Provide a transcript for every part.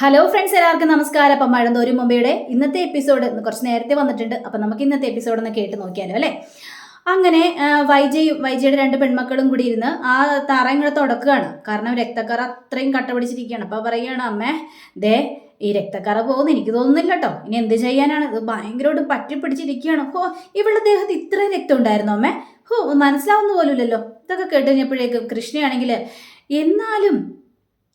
Hello friends എല്ലാവർക്കും നമസ്കാരം. അപ്പം മഴന്തോരും മുമ്പയുടെ ഇന്നത്തെ എപ്പിസോഡ് കുറച്ച് നേരത്തെ വന്നിട്ടുണ്ട്. അപ്പം നമുക്ക് ഇന്നത്തെ എപ്പിസോഡ് ഒന്ന് കേട്ട് നോക്കിയാലോ അല്ലേ? അങ്ങനെ വൈജയും വൈജയുടെ രണ്ട് പെൺമക്കളും കൂടി ഇരുന്ന് ആ തറ ഇങ്ങനെ തുടക്കുകയാണ്. കാരണം രക്തക്കറ അത്രയും കട്ട പിടിച്ചിരിക്കുകയാണ്. അപ്പോൾ പറയുകയാണ് അമ്മേ ദേ ഈ രക്തക്കറ പോകുന്നു. എനിക്ക് തോന്നുന്നില്ല കേട്ടോ ഇനി എന്ത് ചെയ്യാനാണ്? ഇത് ഭയങ്കരമായിട്ട് പറ്റി പിടിച്ചിരിക്കുകയാണ് ഹോ ഇവളുടെ ദേഹത്ത് ഇത്രയും രക്തം ഉണ്ടായിരുന്നു അമ്മേ? ഹോ മനസ്സിലാവുന്ന പോലുമില്ലല്ലോ. ഇതൊക്കെ കേട്ട് കഴിഞ്ഞപ്പോഴേക്കും കൃഷ്ണയാണെങ്കിൽ എന്നാലും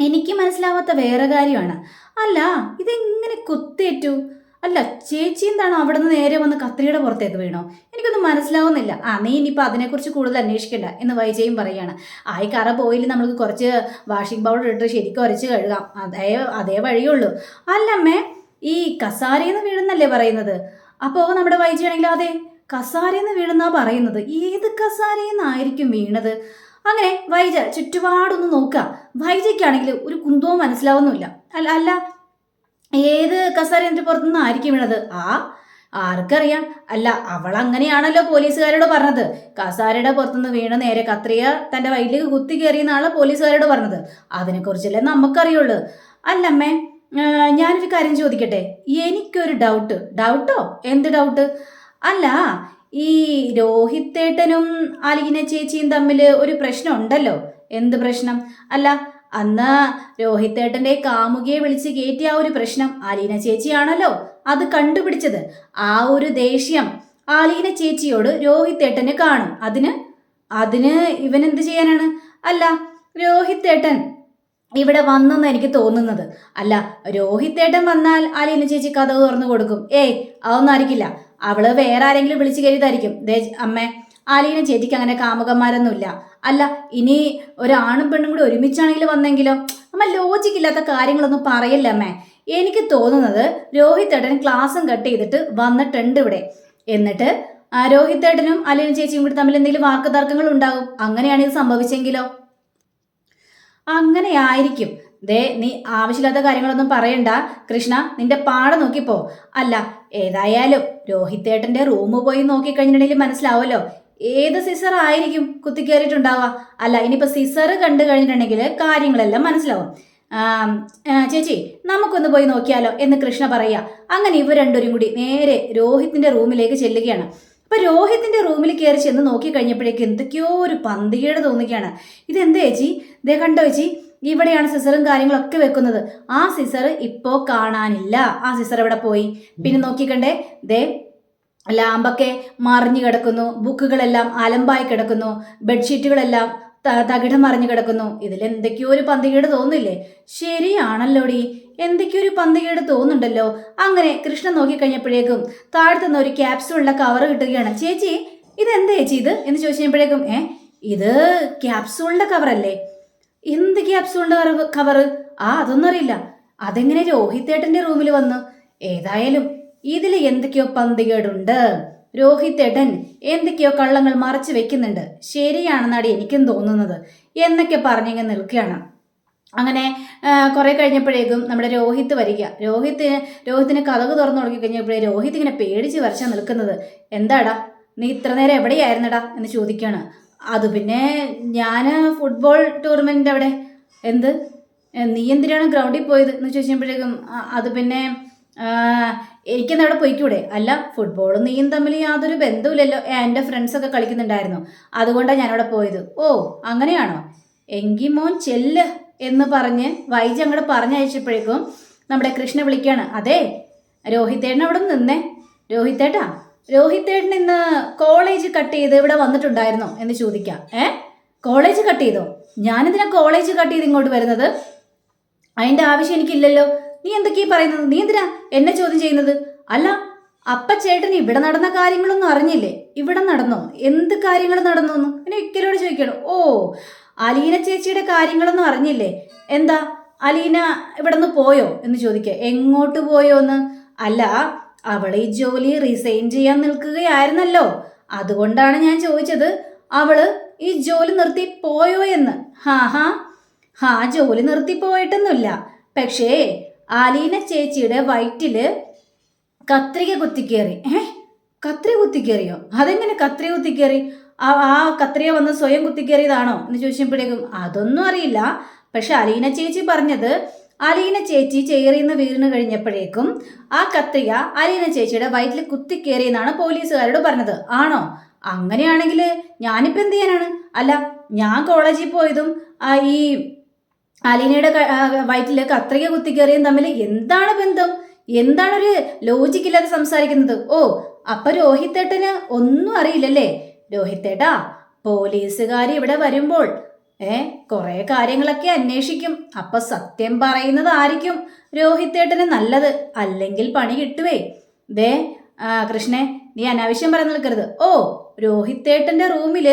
എനിക്ക് മനസ്സിലാവാത്ത വേറെ കാര്യമാണ്. അല്ല ഇതെങ്ങനെ കുത്തേറ്റു? അല്ല ചേച്ചി എന്താണ് അവിടെ നിന്ന് നേരെ വന്ന് കത്രിയുടെ പുറത്തേക്ക് വീണോ? എനിക്കൊന്നും മനസ്സിലാവുന്നില്ല. ആ നീ ഇനിയിപ്പോൾ അതിനെക്കുറിച്ച് കൂടുതൽ അന്വേഷിക്കണ്ട എന്ന് വൈജയും പറയുകയാണ്. ആയി കറ പോയിൽ നമ്മൾക്ക് കുറച്ച് വാഷിംഗ് പൗഡർ ഇട്ട് ശരിക്കും ഉരച്ച് കഴുകാം. അതേ അതേ വഴിയുള്ളൂ അല്ലമ്മേ ഈ കസാരയെന്ന് വീഴുന്നല്ലേ പറയുന്നത്? അപ്പോൾ നമ്മുടെ വൈജയാണെങ്കിൽ അതെ കസാരയെന്ന് വീഴുന്നാ പറയുന്നത്. ഏത് കസാരയെന്നായിരിക്കും വീണത്? അങ്ങനെ വൈജ ചുറ്റുപാടൊന്ന് നോക്കുക. വൈജയ്ക്കാണെങ്കിൽ ഒരു കുന്തവും മനസ്സിലാവുന്നില്ല അല്ല അല്ല ഏത് കസാരയുടെ പുറത്തുനിന്ന് ആയിരിക്കും വീണത്? ആ ആർക്കറിയാം. അല്ല അവൾ അങ്ങനെയാണല്ലോ പോലീസുകാരോട് പറഞ്ഞത്. കസാരയുടെ പുറത്തുനിന്ന് വീണ നേരെ കത്രിയ തന്റെ വയലിലേക്ക് കുത്തി കയറിയെന്നാണ് പോലീസുകാരോട് പറഞ്ഞത്. അതിനെക്കുറിച്ചല്ലേ നമുക്കറിയുള്ളൂ. അല്ലമ്മേ ഞാനൊരു കാര്യം ചോദിക്കട്ടെ? എനിക്കൊരു ഡൗട്ട് ഡൗട്ടോ എന്ത് ഡൗട്ട് അല്ല ഈ രോഹിത്തേട്ടനും അലീന ചേച്ചിയും തമ്മിൽ ഒരു പ്രശ്നം ഉണ്ടല്ലോ എന്ത് പ്രശ്നം? അല്ല അന്ന് രോഹിത്തേട്ടന്റെ കാമുകിയെ വിളിച്ച് കയറ്റിയ ആ ഒരു പ്രശ്നം അലീന ചേച്ചിയാണല്ലോ അത് കണ്ടുപിടിച്ചത്. ആ ഒരു ദേഷ്യം ആലീന ചേച്ചിയോട് രോഹിത്തേട്ടന് കാണും. അതിന്? അതിന് ഇവൻ എന്ത് ചെയ്യാനാണ്? അല്ല രോഹിത്തേട്ടൻ ഇവിടെ വന്നെന്ന് എനിക്ക് തോന്നുന്നത്. അല്ല രോഹിത്തേട്ടൻ വന്നാൽ ആലീന ചേച്ചി കഥ തുറന്നു കൊടുക്കും. ഏയ് അതൊന്നും ആയിരിക്കില്ല. അവൾ വേറെ ആരെങ്കിലും വിളിച്ചു കയറിയതായിരിക്കും. ദേ അമ്മേ ആലീന ചേച്ചിക്ക് അങ്ങനെ കാമുകന്മാരൊന്നുമില്ല. അല്ല ഇനി ഒരാണും പെണ്ണും കൂടി ഒരുമിച്ചാണെങ്കിൽ വന്നെങ്കിലോ? അമ്മ ലോജിക്ക് ഇല്ലാത്ത കാര്യങ്ങളൊന്നും പറയല്ല അമ്മേ? എനിക്ക് തോന്നുന്നത് രോഹിത്തേട്ടൻ ക്ലാസ്സും കട്ട് ചെയ്തിട്ട് വന്നിട്ടുണ്ട് ഇവിടെ. എന്നിട്ട് രോഹിത്തേട്ടനും അലീന ചേച്ചിയും കൂടി തമ്മിൽ എന്തെങ്കിലും വാക്ക് തർക്കങ്ങൾ ഉണ്ടാകും. അങ്ങനെയാണ് ഇത് സംഭവിച്ചെങ്കിലോ? അങ്ങനെ ആയിരിക്കും. ദേ നീ ആവശ്യമില്ലാത്ത കാര്യങ്ങളൊന്നും പറയണ്ട. കൃഷ്ണ നിന്റെ പാട നോക്കിപ്പോ. അല്ല ഏതായാലും രോഹിത്തേട്ടന്റെ റൂം പോയി നോക്കി നോക്കിക്കഴിഞ്ഞിട്ടുണ്ടെങ്കിൽ മനസ്സിലാവുമല്ലോ. ഏത് സിസർ ആയിരിക്കും കുത്തിക്കേറിയിട്ടുണ്ടാവുക? അല്ല ഇനിയിപ്പോ സിസർ കണ്ടു കഴിഞ്ഞിട്ടുണ്ടെങ്കിൽ കാര്യങ്ങളെല്ലാം മനസ്സിലാവും. ചേച്ചി നമുക്കൊന്ന് പോയി നോക്കിയാലോ എന്ന് കൃഷ്ണ പറയുക. അങ്ങനെ ഇവർ രണ്ടുപേരും കൂടി നേരെ രോഹിത്തിന്റെ റൂമിലേക്ക് ചെല്ലുകയാണ്. അപ്പൊ രോഹിത്തിന്റെ റൂമിൽ കയറി ചെന്ന് നോക്കി കഴിഞ്ഞപ്പോഴേക്ക് എന്തൊക്കെയോ ഒരു പന്തികേട് തോന്നുകയാണ്. എന്താ ചേച്ചി? ദേ കണ്ടോ ചേച്ചി? ഇവിടെയാണ് സിസറും കാര്യങ്ങളൊക്കെ വെക്കുന്നത്. ആ സിസർ ഇപ്പോ കാണാനില്ല. ആ സിസർ എവിടെ പോയി? പിന്നെ നോക്കിക്കണ്ടേ. ദേ ലാമ്പൊക്കെ മറിഞ്ഞു കിടക്കുന്നു. ബുക്കുകളെല്ലാം അലമ്പായി കിടക്കുന്നു. ബെഡ്ഷീറ്റുകളെല്ലാം തകിടം മറിഞ്ഞു കിടക്കുന്നു. ഇതിൽ എന്തൊക്കെയോ ഒരു പന്തികേട് തോന്നില്ലേ ശരിയാണല്ലോടി. എന്തൊക്കെയോ ഒരു പന്തികേട് തോന്നുന്നുണ്ടല്ലോ. അങ്ങനെ കൃഷ്ണൻ നോക്കിക്കഴിഞ്ഞപ്പോഴേക്കും താഴ്ത്തുന്ന ഒരു ക്യാപ്സൂളിന്റെ കവർ കിട്ടുകയാണ്. ചേച്ചി ഇത് എന്താ ചേച്ചി ഇത്? എന്ന് ചോദിച്ചപ്പോഴേക്കും ഏ ഇത് ക്യാപ്സൂളിന്റെ കവറല്ലേ? എന്ത് ക്യാപ്സൂളിന്റെ കവറ് ആ അതൊന്നും അറിയില്ല അതെങ്ങനെ രോഹിത്തേട്ടന്റെ റൂമിൽ വന്നു? ഏതായാലും ഇതിൽ എന്തൊക്കെയോ പന്തികേടുണ്ട്. രോഹിത്തേട്ടൻ എന്തൊക്കെയോ കള്ളങ്ങൾ മറച്ചു വെക്കുന്നുണ്ട്. ശരിയാണെന്നാണ് എനിക്കും തോന്നുന്നത്. എന്നൊക്കെ പറഞ്ഞിങ്ങനെ നിൽക്കുകയാണ്. അങ്ങനെ കുറെ കഴിഞ്ഞപ്പോഴേക്കും നമ്മുടെ രോഹിത്ത് വരിക. രോഹിത്തിന് രോഹിത്തിന് കഥക് തുറന്നു തുടങ്ങി കഴിഞ്ഞപ്പോഴേ രോഹിത് ഇങ്ങനെ പേടിച്ച് വരച്ചാൽ നിൽക്കുന്നത്. എന്താടാ? നീ ഇത്ര നേരം എവിടെയായിരുന്നടാ? എന്ന് ചോദിക്കുകയാണ്. അത് പിന്നെ ഞാൻ ഫുട്ബോൾ ടൂർണമെന്റ് അവിടെ എന്ത്? നീ എന്തിനാണ് ഗ്രൗണ്ടിൽ പോയത് എന്ന് ചോദിച്ചപ്പോഴേക്കും "ആ, അത് പിന്നെ എനിക്കെന്ന് അവിടെ പോയിക്കൂടെ? അല്ല ഫുട്ബോളും നീയും തമ്മിൽ യാതൊരു ബന്ധവുമില്ലല്ലോ. എന്റെ ഫ്രണ്ട്സൊക്കെ കളിക്കുന്നുണ്ടായിരുന്നു. അതുകൊണ്ടാണ് ഞാനവിടെ പോയത്. ഓ അങ്ങനെയാണോ? എങ്കിൽ മോൻ ചെല്ല് എന്ന് പറഞ്ഞ് വൈജി അങ്ങോട്ട് പറഞ്ഞയച്ചപ്പോഴേക്കും നമ്മുടെ കൃഷ്ണ വിളിക്കുകയാണ് അതെ രോഹിത്തേട്ടൻ അവിടെ നിന്നേ. രോഹിത്തേട്ടാ രോഹിത്തേട്ടൻ ഇന്ന് കോളേജ് കട്ട് ചെയ്ത് ഇവിടെ വന്നിട്ടുണ്ടായിരുന്നോ എന്ന് ചോദിക്കാം. ഏ? കോളേജ് കട്ട് ചെയ്തോ? ഞാനെന്തിനാ കോളേജ് കട്ട് ചെയ്ത് ഇങ്ങോട്ട് വരുന്നത്? അതിന്റെ ആവശ്യം എനിക്കില്ലല്ലോ. നീ എന്തൊക്കെയാ പറയുന്നത്? നീ എന്തിനാ എന്നെ ചോദ്യം ചെയ്യുന്നത്? അല്ല അപ്പ ചേട്ടൻ ഇവിടെ നടന്ന കാര്യങ്ങളൊന്നും അറിഞ്ഞില്ലേ? ഇവിടെ നടന്നോ? എന്ത് കാര്യങ്ങൾ നടന്നു എന്ന്? ഒരിക്കലോട് ഇക്കലോട് ചോദിക്കണം. ഓ അലീന ചേച്ചിയുടെ കാര്യങ്ങളൊന്നും അറിഞ്ഞില്ലേ? എന്താ? അലീന ഇവിടെ നിന്ന് പോയോ എന്ന് ചോദിക്കുക എങ്ങോട്ട് പോയോ എന്ന് അല്ല അവൾ ഈ ജോലി റിസൈൻ ചെയ്യാൻ നിൽക്കുകയായിരുന്നല്ലോ. അതുകൊണ്ടാണ് ഞാൻ ചോദിച്ചത് അവൾ ഈ ജോലി നിർത്തി പോയോ എന്ന്. ഹാ ഹാ ഹാ ജോലി നിർത്തി പോയിട്ടൊന്നുമില്ല. പക്ഷേ ആലീന ചേച്ചിയുടെ വയറ്റിൽ കത്രിക കുത്തിക്കേറി. ഏ? കത്രിക കുത്തിക്കേറിയോ? അതെങ്ങനെ കത്രിക കുത്തിക്കേറി? ആ ആ കത്രിക വന്ന് സ്വയം കുത്തിക്കേറിയതാണോ എന്ന് ചോദിച്ചപ്പോഴേക്കും അതൊന്നും അറിയില്ല. പക്ഷെ അലീന ചേച്ചി പറഞ്ഞത് അലീന ചേച്ചി ചേറിന്ന് വീണ് കഴിഞ്ഞപ്പോഴേക്കും ആ കത്രിക അലീന ചേച്ചിയുടെ വയറ്റിൽ കുത്തിക്കേറിയെന്നാണ് പോലീസുകാരോട് പറഞ്ഞത്. ആണോ? അങ്ങനെയാണെങ്കിൽ ഞാനിപ്പോൾ എന്ത് ചെയ്യാനാണ്? അല്ല ഞാൻ കോളേജിൽ പോയതും ഈ അലീനയുടെ വയറ്റിൽ കത്രിക കുത്തിക്കേറിയും തമ്മിൽ എന്താണ് ബന്ധം? എന്താണൊരു ഒരു ലോജിക് ഇല്ലാതെ സംസാരിക്കുന്നത്? ഓ അപ്പൊ രോഹിത്തേട്ടന് ഒന്നും അറിയില്ലല്ലേ? രോഹിത്തേട്ടാ പോലീസുകാർ ഇവിടെ വരുമ്പോൾ ഏ കുറെ കാര്യങ്ങളൊക്കെ അന്വേഷിക്കും. അപ്പൊ സത്യം പറയുന്നത് ആയിരിക്കും രോഹിത്തേട്ടന് നല്ലത്. അല്ലെങ്കിൽ പണി കിട്ടുവേ. ദേ കൃഷ്ണേ നീ അനാവശ്യം പറഞ്ഞു നിൽക്കരുത്. ഓ രോഹിത്തേട്ടന്റെ റൂമിൽ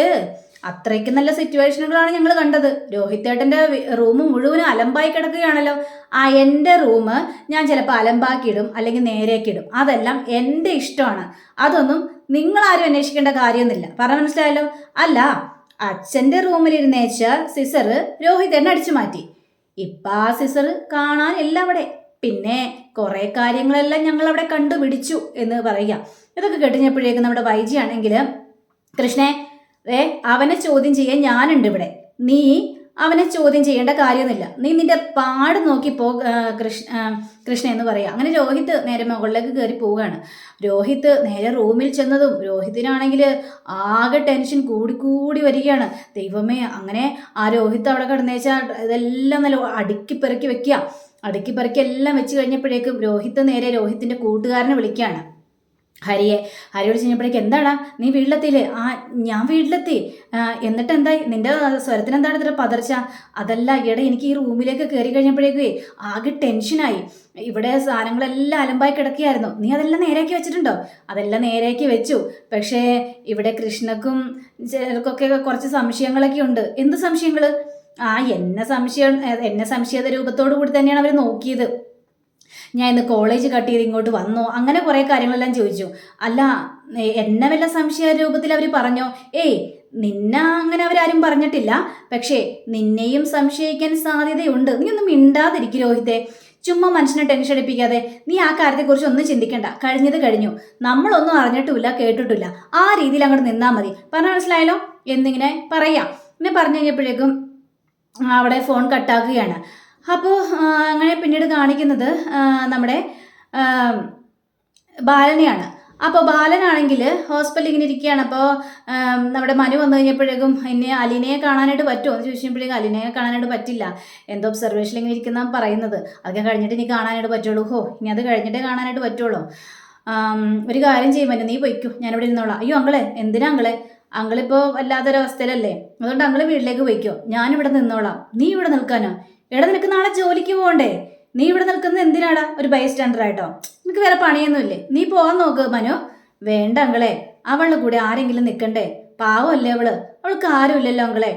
അത്രയ്ക്ക് നല്ല സിറ്റുവേഷനുകളാണ് ഞങ്ങൾ കണ്ടത്. രോഹിത്തേട്ടന്റെ റൂം മുഴുവനും അലമ്പായി കിടക്കുകയാണല്ലോ. ആ എന്റെ റൂം ഞാൻ ചിലപ്പോൾ അലമ്പാക്കിയിടും അല്ലെങ്കിൽ നേരേക്കിടും അതെല്ലാം എന്റെ ഇഷ്ടമാണ്. അതൊന്നും നിങ്ങളാരും അന്വേഷിക്കേണ്ട കാര്യമൊന്നുമില്ല. പറഞ്ഞ മനസ്സിലായല്ലോ? അല്ല അച്ഛന്റെ റൂമിലിരുന്നേച്ച സിസർ രോഹിതേട്ടനെ അടിച്ചു മാറ്റി. ഇപ്പ ആ സിസർ കാണാൻ അവിടെ. പിന്നെ കുറേ കാര്യങ്ങളെല്ലാം ഞങ്ങൾ അവിടെ കണ്ടുപിടിച്ചു എന്ന് പറയുക. ഇതൊക്കെ കേട്ടുകഴിഞ്ഞപ്പോഴേക്കും നമ്മുടെ വൈജി ആണെങ്കിൽ കൃഷ്ണേ അവനെ ചോദ്യം ചെയ്യാൻ ഞാനുണ്ട് ഇവിടെ. നീ അവനെ ചോദ്യം ചെയ്യേണ്ട കാര്യമൊന്നുമില്ല. നീ നിന്റെ പാട് നോക്കി പോ കൃഷ്ണ കൃഷ്ണ എന്ന് പറയാം. അങ്ങനെ രോഹിത് നേരെ മുകളിലേക്ക് കയറി പോവുകയാണ്. രോഹിത് നേരെ റൂമിൽ ചെന്നതും രോഹിത്തിനാണെങ്കിൽ ആകെ ടെൻഷൻ കൂടിക്കൂടി വരികയാണ്. ദൈവമേ അങ്ങനെ ആ രോഹിത് അവിടെ കിടന്നേച്ചാൽ ഇതെല്ലാം നല്ല അടുക്കി പെറുക്കി വെക്കുക. അടുക്കി പെറുക്കി എല്ലാം വെച്ച് കഴിഞ്ഞപ്പോഴേക്കും രോഹിത് നേരെ രോഹിത്തിന്റെ കൂട്ടുകാരനെ വിളിക്കുകയാണ്. ഹരിയെ ഹരിയോട് ചെന്നപ്പോഴേക്ക് എന്താടാ നീ വീട്ടിലെത്തിയില്ലേ? ആ ഞാൻ വീട്ടിലെത്തി. എന്നിട്ട് എന്തായി നിന്റെ സ്വരത്തിന് എന്താണ് ഇത്ര പതർച്ച? അതല്ല ഈയിടെ എനിക്ക് ഈ റൂമിലേക്ക് കയറി കഴിഞ്ഞപ്പോഴേക്കേ ആകെ ടെൻഷനായി. ഇവിടെ സാധനങ്ങളെല്ലാം അലമ്പായി കിടക്കുകയായിരുന്നു. നീ അതെല്ലാം നേരെയാക്കി വെച്ചിട്ടുണ്ടോ? അതെല്ലാം നേരെയാക്കി വെച്ചു. പക്ഷേ ഇവിടെ കൃഷ്ണക്കും ചിലർക്കൊക്കെ കുറച്ച് സംശയങ്ങളൊക്കെ ഉണ്ട്. എന്ത് സംശയങ്ങൾ ആ എന്നെ സംശയം എന്നെ സംശയത രൂപത്തോടു കൂടി തന്നെയാണ് അവർ നോക്കിയത്. ഞാൻ ഇന്ന് കോളേജ് കട്ട് ചെയ്ത് ഇങ്ങോട്ട് വന്നോ? അങ്ങനെ കുറേ കാര്യങ്ങളെല്ലാം ചോദിച്ചു. അല്ല എന്നെ വല്ല സംശയ രൂപത്തിൽ അവർ പറഞ്ഞോ? ഏയ് നിന്നെ അങ്ങനെ അവരാരും പറഞ്ഞിട്ടില്ല. പക്ഷേ നിന്നെയും സംശയിക്കാൻ സാധ്യതയുണ്ട്. നീ ഒന്നും മിണ്ടാതിരിക്കും രോഹിത്തെ. ചുമ്മാ മനുഷ്യനെ ടെൻഷൻ അടിപ്പിക്കാതെ. നീ ആ കാര്യത്തെക്കുറിച്ച് ഒന്നും ചിന്തിക്കണ്ട. കഴിഞ്ഞത് കഴിഞ്ഞു. നമ്മളൊന്നും അറിഞ്ഞിട്ടുമില്ല കേട്ടിട്ടില്ല. ആ രീതിയിൽ അങ്ങോട്ട് നിന്നാൽ മതി. പറഞ്ഞ മനസ്സിലായല്ലോ? എന്നിങ്ങനെ പറയാം. എന്നെ പറഞ്ഞു കഴിഞ്ഞപ്പോഴേക്കും അവിടെ ഫോൺ കട്ടാക്കുകയാണ് അപ്പോൾ അങ്ങനെ പിന്നീട് കാണിക്കുന്നത് നമ്മുടെ ബാലനെയാണ്. അപ്പോൾ ബാലനാണെങ്കിൽ ഹോസ്പിറ്റലിൽ ഇങ്ങനെ ഇരിക്കുകയാണ്. അപ്പോൾ നമ്മുടെ മനു വന്നു കഴിഞ്ഞപ്പോഴേക്കും എന്നെ അലീനയെ കാണാനായിട്ട് പറ്റുമോ? എന്ന് ചോദിച്ചപ്പോഴേക്കും അലീനയെ കാണാനായിട്ട് പറ്റില്ല. എന്തോ ഒബ്സർവേഷനിൽ ഇങ്ങനെ ഇരിക്കുന്ന പറയുന്നത്. അതൊക്കെ കഴിഞ്ഞിട്ട് ഇനി കാണാനായിട്ട് പറ്റുള്ളൂ. ഹോ ഇനി അത് കഴിഞ്ഞിട്ടേ കാണാനായിട്ട് പറ്റുള്ളൂ. ഒരു കാര്യം ചെയ്യും പറ്റും നീ ഞാൻ ഞാനിവിടെ ഇരുന്നോളാം. അയ്യോ അങ്ങളെ എന്തിനാ അങ്ങളെ അങ്ങളിപ്പോൾ വല്ലാത്തൊരവസ്ഥയിലല്ലേ? അതുകൊണ്ട് അങ്ങൾ വീട്ടിലേക്ക് പൊയ്ക്കോ. ഞാനിവിടെ നിന്നോളാം. നീ ഇവിടെ നിൽക്കാനോ? എടാ നിനക്ക് നാളെ ജോലിക്ക് പോകണ്ടേ നീ ഇവിടെ നിൽക്കുന്നത് എന്തിനാടാ? ഒരു ബൈ സ്റ്റാൻഡർ ആയിട്ടോ നിനക്ക് വേറെ പണിയൊന്നുമില്ലേ? നീ പോകാൻ നോക്ക് മനു. വേണ്ട അങ്കളെ. അവളുടെ കൂടെ ആരെങ്കിലും നിൽക്കണ്ടേ പാവമല്ലേ അവൾ? അവൾക്ക് ആരുമില്ലല്ലോ അങ്കളെ.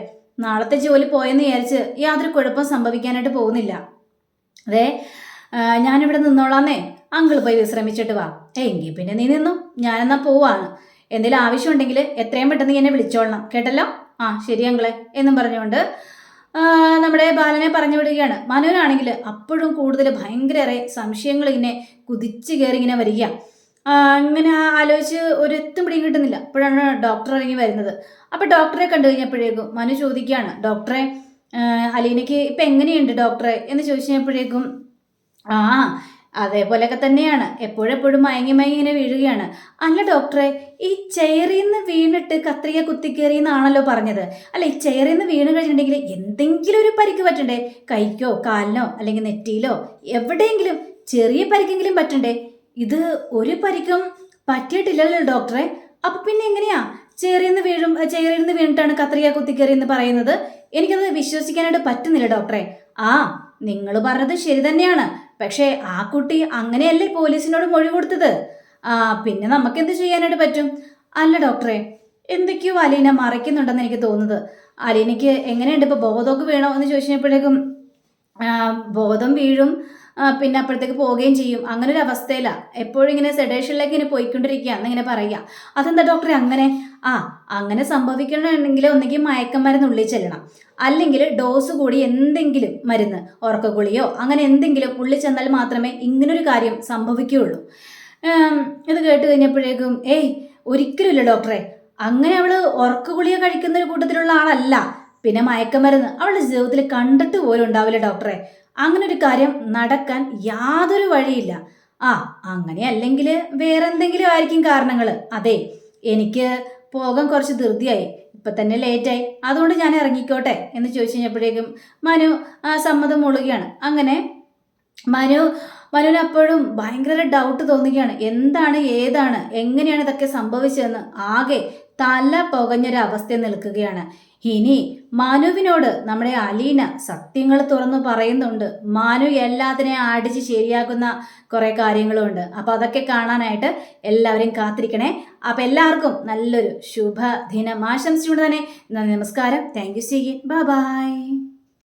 നാളത്തെ ജോലി പോയെന്ന് വിചാരിച്ച് യാതൊരു കുഴപ്പം സംഭവിക്കാനായിട്ട് പോകുന്നില്ല. അതെ ഞാനിവിടെ നിന്നോളാന്നേ. അങ്കിൾ പോയി വിശ്രമിച്ചിട്ട് വാ. എങ്കിൽ പിന്നെ നീ നിന്നു. ഞാനെന്നാ പോവാണ് എന്തെങ്കിലും ആവശ്യമുണ്ടെങ്കിൽ എത്രയും പെട്ടെന്ന് എന്നെ വിളിച്ചോളണം. കേട്ടല്ലോ? ആ ശരി അങ്കിളെ. എന്നും പറഞ്ഞുകൊണ്ട് നമ്മുടെ ബാലനെ പറഞ്ഞു വിടുകയാണ്. മനുവിനാണെങ്കിൽ അപ്പോഴും കൂടുതൽ ഭയങ്കരേറെ സംശയങ്ങൾ ഇങ്ങനെ കുതിച്ചു കയറി ഇങ്ങനെ വരിക. അങ്ങനെ ആലോചിച്ച് ഒരെത്തും പിടിയും കിട്ടുന്നില്ല. അപ്പോഴാണ് ഡോക്ടർ ഇറങ്ങി വരുന്നത്. അപ്പോൾ ഡോക്ടറെ കണ്ടു കഴിഞ്ഞപ്പോഴേക്കും മനു ചോദിക്കുകയാണ് ഡോക്ടറെ അലീനയ്ക്ക് ഇപ്പം എങ്ങനെയുണ്ട് ഡോക്ടറെ എന്ന് ചോദിച്ചു കഴിഞ്ഞപ്പോഴേക്കും ആ അതേപോലെയൊക്കെ തന്നെയാണ്. എപ്പോഴെപ്പോഴും മയങ്ങി മയങ്ങി ഇങ്ങനെ വീഴുകയാണ്. അല്ല ഡോക്ടറെ ഈ ചെയറിൽ നിന്ന് വീണിട്ട് കത്രിക കുത്തിക്കേറി എന്നാണല്ലോ പറഞ്ഞത്. അല്ല ഈ ചെയറിൽ നിന്ന് വീണ് കഴിഞ്ഞിട്ടുണ്ടെങ്കിൽ എന്തെങ്കിലും ഒരു പരിക്ക് പറ്റണ്ടേ? കൈക്കോ കാലിനോ അല്ലെങ്കിൽ നെറ്റിയിലോ? എവിടെയെങ്കിലും ചെറിയ പരിക്കെങ്കിലും പറ്റണ്ടേ? ഇത് ഒരു പരിക്കും പറ്റിയിട്ടില്ലല്ലോ ഡോക്ടറെ. അപ്പൊ പിന്നെ എങ്ങനെയാ? ചെയറിൽ വീഴും ചെയറിൽ നിന്ന് വീണിട്ടാണ് കത്രിക കുത്തിക്കേറി എന്ന് പറയുന്നത്. എനിക്കത് വിശ്വസിക്കാനായിട്ട് പറ്റുന്നില്ല ഡോക്ടറെ. ആ നിങ്ങൾ പറഞ്ഞത് ശരി തന്നെയാണ്. പക്ഷേ ആ കുട്ടി അങ്ങനെയല്ലേ പോലീസിനോട് മൊഴി കൊടുത്തത്? ആ പിന്നെ നമുക്ക് എന്ത് ചെയ്യാനായിട്ട് പറ്റും? അല്ല ഡോക്ടറെ എന്തൊക്കെയോ അലീന മറയ്ക്കുന്നുണ്ടെന്ന് എനിക്ക് തോന്നുന്നത്. അലീനയ്ക്ക് എങ്ങനെയുണ്ട് ഇപ്പോൾ ബോധമൊക്കെ വീണോ എന്ന് ചോദിച്ചപ്പോഴേക്കും ബോധം വീഴും പിന്നെ അപ്പോഴത്തേക്ക് പോവുകയും ചെയ്യും. അങ്ങനെ ഒരു അവസ്ഥയിലാണ് എപ്പോഴും ഇങ്ങനെ സെഡേഷനിലേക്ക് ഇങ്ങനെ പോയിക്കൊണ്ടിരിക്കുകയാണ് എന്നിങ്ങനെ പറയുക. അതെന്താ ഡോക്ടറെ അങ്ങനെ ആ അങ്ങനെ സംഭവിക്കണമെങ്കിൽ ഒന്നെങ്കിൽ മയക്കമരുന്ന് ഉള്ളിൽ ചെല്ലണം. അല്ലെങ്കിൽ ഡോസ് കൂടി എന്തെങ്കിലും മരുന്ന് ഉറക്കഗുളിയോ അങ്ങനെ എന്തെങ്കിലും ഉള്ളിൽ ചെന്നാൽ മാത്രമേ ഇങ്ങനൊരു കാര്യം സംഭവിക്കുകയുള്ളൂ. ഇത് കേട്ട് കഴിഞ്ഞപ്പോഴേക്കും ഏയ് ഒരിക്കലുമില്ല ഡോക്ടറെ അങ്ങനെ അവൾ ഉറക്കഗുളിക കഴിക്കുന്ന ഒരു കൂട്ടത്തിലുള്ള ആളല്ല. പിന്നെ മയക്കമരുന്ന്. അവളുടെ ജീവിതത്തിൽ കണ്ടിട്ട് പോലും ഉണ്ടാവില്ല ഡോക്ടറെ അങ്ങനെ ഒരു കാര്യം നടക്കാൻ യാതൊരു വഴിയില്ല. ആ അങ്ങനെ അല്ലെങ്കിൽ വേറെ എന്തെങ്കിലും ആയിരിക്കും കാരണങ്ങൾ അതെ എനിക്ക് പോകാൻ കുറച്ച് ധൃതിയായി. ഇപ്പൊ തന്നെ ലേറ്റായി. അതുകൊണ്ട് ഞാൻ ഇറങ്ങിക്കോട്ടെ എന്ന് ചോദിച്ചു കഴിഞ്ഞപ്പോഴേക്കും മനു ആ സമ്മതം മുളുകയാണ്. അങ്ങനെ മനു മനുവിന് അപ്പോഴും ഭയങ്കര ഡൗട്ട് തോന്നുകയാണ്. എന്താണ് ഏതാണ് എങ്ങനെയാണ് ഇതൊക്കെ സംഭവിച്ചതെന്ന്. ആകെ തല പുകഞ്ഞൊരവസ്ഥ നിൽക്കുകയാണ്. ഇനി മനുവിനോട് നമ്മുടെ അലീന സത്യങ്ങൾ തുറന്നു പറയുന്നുണ്ട്. മനു എല്ലാത്തിനെയും അടിച്ച് ശരിയാക്കുന്ന കുറേ കാര്യങ്ങളുമുണ്ട് അപ്പോൾ അതൊക്കെ കാണാനായിട്ട് എല്ലാവരും കാത്തിരിക്കണേ. അപ്പോൾ എല്ലാവർക്കും നല്ലൊരു ശുഭദിനം. ആശംസിച്ചുകൊണ്ട് തന്നെ നന്ദി നമസ്കാരം. Thank you C by